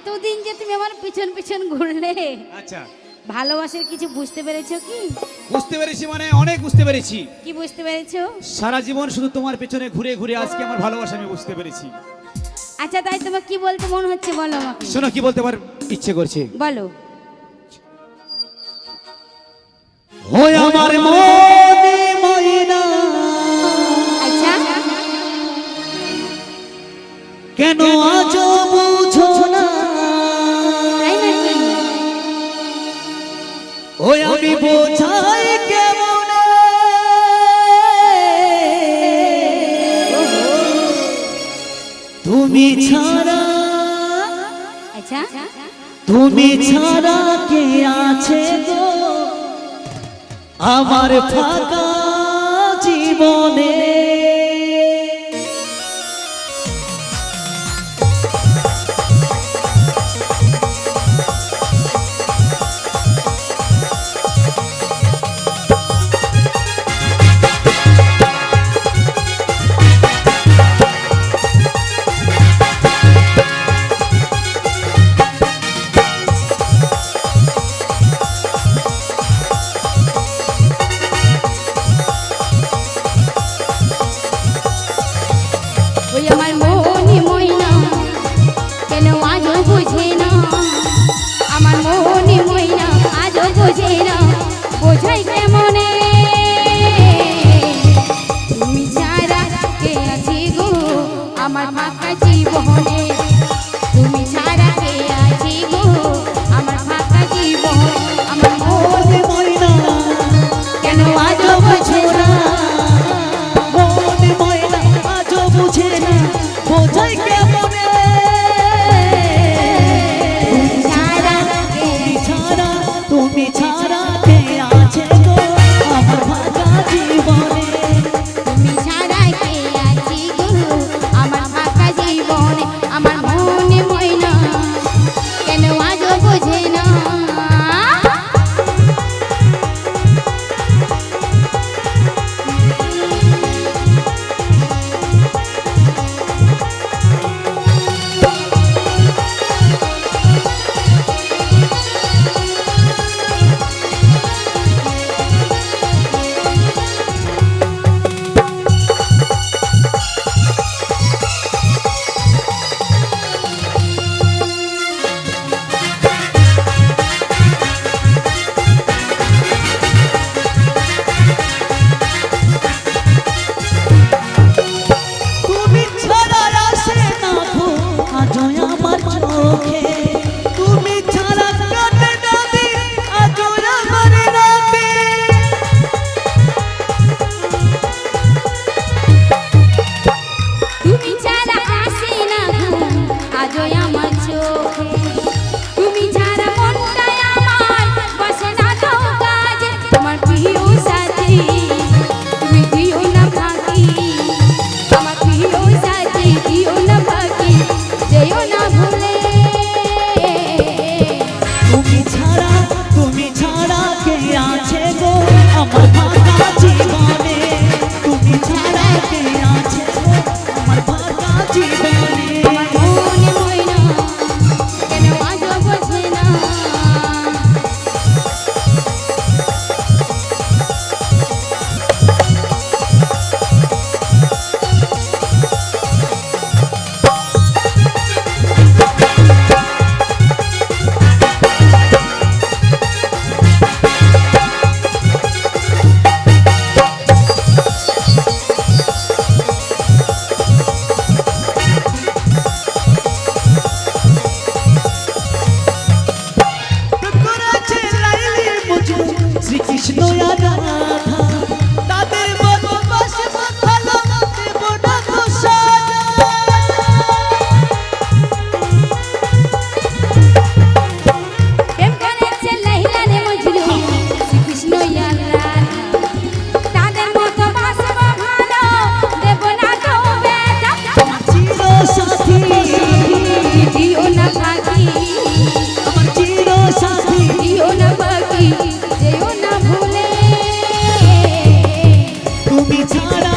এতদিন যে তুমি আমার পিছন পিছন ঘুরলে। আচ্ছা। ভালোবাসার কিছু বুঝতে পেরেছ কি? বুঝতে পেরেছি মানে অনেক বুঝতে পেরেছি। কি বুঝতে পেরেছ? সারা জীবন শুধু তোমার পেছনে ঘুরে ঘুরে আজকে আমার ভালোবাসা আমি বুঝতে পেরেছি। আচ্ছা তাই তোমার কি বলতে মন হচ্ছে বলো আমাকে। শোনো কি বলতে পার ইচ্ছে করছে? বলো। ওই আমার মনে। ওই আমি বোঝাই কেমন? তুমি ছাড়া আচ্ছা। তুমি ছাড়া কে আছে গো? আমার ফাঁকা জীবনে। জীবনে ছাড়া